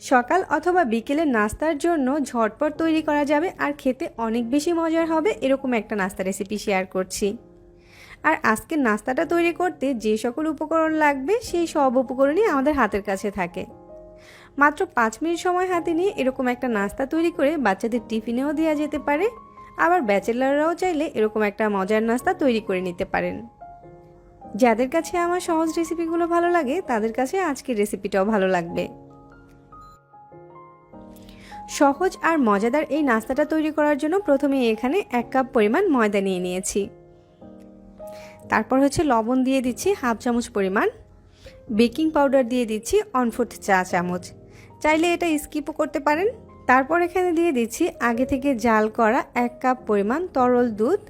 সকাল অথবা বিকেলে নাস্তার জন্য ঝটপট তৈরি করা যাবে আর খেতে অনেক বেশি মজার হবে এরকম একটা নাস্তা রেসিপি শেয়ার করছি। আর আজকের নাস্তাটা তৈরি করতে যে সকল উপকরণ লাগবে সেই সব উপকরণই আমাদের হাতের কাছে থাকে। মাত্র পাঁচ মিনিট সময় হাতে নিয়ে এরকম একটা নাস্তা তৈরি করে বাচ্চাদের টিফিনেও দেওয়া যেতে পারে, আবার ব্যাচেলাররাও চাইলে এরকম একটা মজার নাস্তা তৈরি করে নিতে পারেন। যাদের কাছে আমার সহজ রেসিপিগুলো ভালো লাগে, তাদের কাছে আজকের রেসিপিটাও ভালো লাগবে। সহজ আর মজাদার এই নাস্তাটা তৈরি করার জন্য প্রথমে এখানে এক কাপ পরিমাণ ময়দা নিয়ে নিয়েছি। তারপর হচ্ছে লবণ দিয়ে দিচ্ছি হাফ চামচ পরিমাণ। বেকিং পাউডার দিয়ে দিচ্ছি অনফোর্থ চা চামচ। চাইলে এটা স্কিপও করতে পারেন। তারপর এখানে দিয়ে দিচ্ছি আগে থেকে জাল করা এক কাপ পরিমাণ তরল দুধ।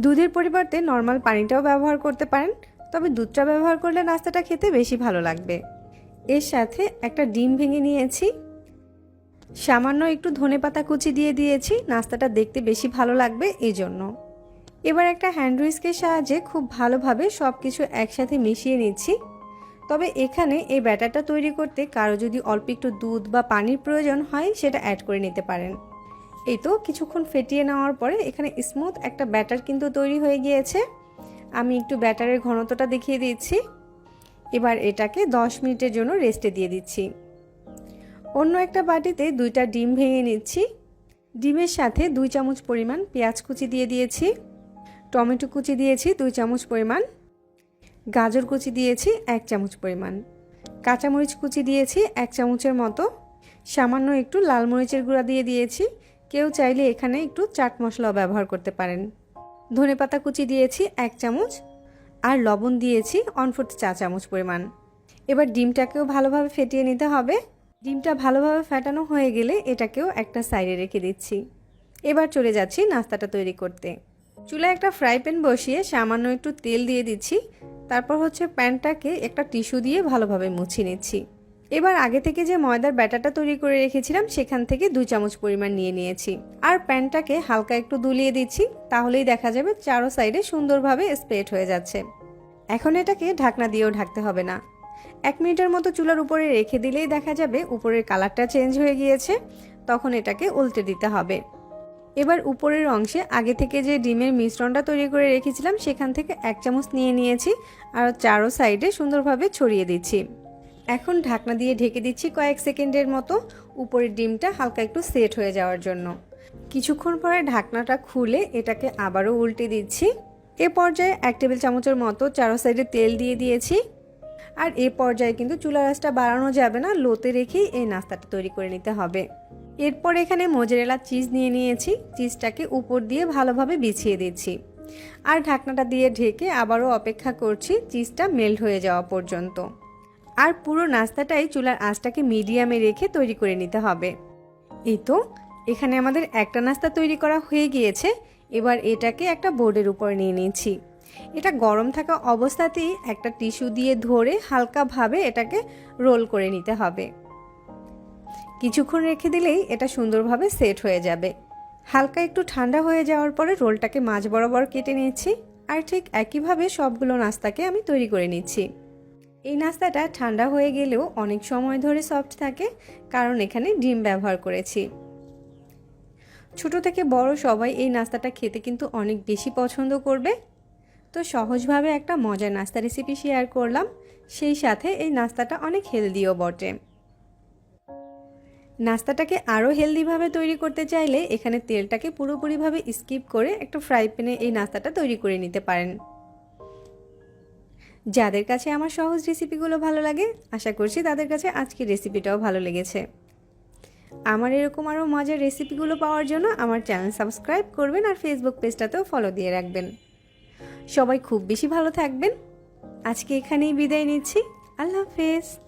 দুধের পরিবর্তে নর্মাল পানিটাও ব্যবহার করতে পারেন। তবে দুধটা ব্যবহার করলে নাস্তাটা খেতে বেশি ভালো লাগবে। এর সাথে একটা ডিম ভেঙে নিয়েছি। সামান্য একটু ধনেপাতা কুচি দিয়ে দিয়েছি, নাস্তাটা দেখতে বেশি ভালো লাগবে এই জন্য এবার একটা হ্যান্ড উইস্কের সাহায্যে খুব ভালোভাবে সব কিছু একসাথে মিশিয়ে নিচ্ছি। তবে এখানে এই ব্যাটারটা তৈরি করতে কারও যদি অল্প একটু দুধ বা পানির প্রয়োজন হয়, সেটা অ্যাড করে নিতে পারেন। এই তো কিছুক্ষণ ফেটিয়ে নেওয়ার পরে এখানে স্মুথ একটা ব্যাটার কিন্তু তৈরি হয়ে গিয়েছে। আমি একটু ব্যাটারের ঘনত্বটা দেখিয়ে দিচ্ছি। এবার এটাকে 10 মিনিটের জন্য রেস্টে দিয়ে দিচ্ছি। অন্য একটা বাটিতে দুইটা ডিম ভেঙে নিচ্ছি। ডিমের সাথে দুই চামচ পরিমাণ পেঁয়াজ কুচি দিয়ে দিয়েছি। টমেটো কুচি দিয়েছি দুই চামচ পরিমাণ। গাজর কুচি দিয়েছি এক চামচ পরিমাণ। কাঁচামরিচ কুচি দিয়েছি এক চামচের মতো। সামান্য একটু লাল মরিচের গুঁড়া দিয়ে দিয়েছি। কেউ চাইলে এখানে একটু চাট মশলাও ব্যবহার করতে পারেন। ধনেপাতা কুচি দিয়েছি এক চামচ। আর লবণ দিয়েছি অনফুট চা চামচ পরিমাণ। এবার ডিমটাকেও ভালোভাবে ফেটিয়ে নিতে হবে। ডিমটা ভালোভাবে ফেটানো হয়ে গেলে এটাকেও একটা সাইডে রেখে দিচ্ছি। এবার চলে যাচ্ছি নাস্তাটা তৈরি করতে। চুলায় একটা ফ্রাই প্যান বসিয়ে সামান্য একটু তেল দিয়ে দিচ্ছি। তারপর হচ্ছে প্যানটাকে একটা টিস্যু দিয়ে ভালোভাবে মুছে নিচ্ছি। এবার আগে থেকে যে ময়দার ব্যাটারটা তৈরি করে রেখেছিলাম, সেখান থেকে দুই চামচ পরিমাণ নিয়ে নিয়েছি। আর প্যানটাকে হালকা একটু দুলিয়ে দিচ্ছি, তাহলেই দেখা যাবে চারো সাইডে সুন্দরভাবে স্প্রেড হয়ে যাচ্ছে। এখন এটাকে ঢাকনা দিয়েও ঢাকতে হবে না। এক মিনিটের মতো চুলার উপরে রেখে দিলেই দেখা যাবে উপরের কালারটা চেঞ্জ হয়ে গিয়েছে। তখন এটাকে উল্টে দিতে হবে। এবার উপরের অংশে আগে থেকে যে ডিমের মিশ্রণটা তৈরি করে রেখেছিলাম, সেখান থেকে এক চামচ নিয়ে নিয়েছি আর চারো সাইডে সুন্দরভাবে ছড়িয়ে দিচ্ছি। এখন ঢাকনা দিয়ে ঢেকে দিচ্ছি কয়েক সেকেন্ডের মতো উপরের ডিমটা হালকা একটু সেট হয়ে যাওয়ার জন্য। কিছুক্ষণ পরে ঢাকনাটা খুলে এটাকে আবারও উল্টে দিচ্ছি। এ পর্যায়ে এক টেবিল চামচের মতো চারো সাইডে তেল দিয়ে দিয়েছি। আর এ পর্যায়ে কিন্তু চুলা রাসটা বাড়ানো যাবে না, লোতে রেখেই এই নাস্তাটা তৈরি করে নিতে হবে। এরপর এখানে মোজারেলা চিজ নিয়ে নিয়েছি, চিজটাকে উপর দিয়ে ভালোভাবে বিছিয়ে দিচ্ছি। আর ঢাকনাটা দিয়ে ঢেকে আবারও অপেক্ষা করছি চিজটা মেল্ট হয়ে যাওয়া পর্যন্ত। আর পুরো নাস্তাটাই চুলার আঁচটাকে মিডিয়ামে রেখে তৈরি করে নিতে হবে। এই তো, এখানে আমাদের একটা নাস্তা তৈরি করা হয়ে গিয়েছে, এবার এটাকে একটা বোর্ডের উপর নিয়ে নিয়েছি এটা গরম থাকা অবস্থাতেই একটা টিস্যু দিয়ে ধরে হালকাভাবে এটাকে রোল করে নিতে হবে। কিছুক্ষণ রেখে দিলেই এটা সুন্দরভাবে সেট হয়ে যাবে। হালকা একটু ঠান্ডা হয়ে যাওয়ার পরে রোলটাকে মাঝ বরাবর কেটে নিচ্ছি আর ঠিক একইভাবে সবগুলো নাস্তাকে আমি তৈরি করে নিচ্ছি। এই নাস্তাটা ঠান্ডা হয়ে গেলেও অনেক সময় ধরে সফট থাকে, কারণ এখানে ডিম ব্যবহার করেছি। ছোট থেকে বড় সবাই এই নাস্তাটা খেতে কিন্তু অনেক বেশি পছন্দ করবে। তো সহজভাবে একটা মজার নাস্তা রেসিপি শেয়ার করলাম। সেই সাথে এই নাস্তাটা অনেক হেলদিও বটে। নাস্তাটাকে আরও হেলদিভাবে তৈরি করতে চাইলে এখানে তেলটাকে পুরোপুরিভাবে স্কিপ করে একটা ফ্রাই প্যানে এই নাস্তাটা তৈরি করে নিতে পারেন। যাদের কাছে আমার সহজ রেসিপিগুলো ভালো লাগে, আশা করছি তাদের কাছে আজকের রেসিপিটাও ভালো লেগেছে। আমার এরকম আরও মজার রেসিপিগুলো পাওয়ার জন্য আমার চ্যানেল সাবস্ক্রাইব করবেন আর ফেসবুক পেজটাতেও ফলো দিয়ে রাখবেন। সবাই খুব বেশি ভালো থাকবেন। আজকে এখানেই বিদায় নিচ্ছি। আল্লাহ হাফেজ।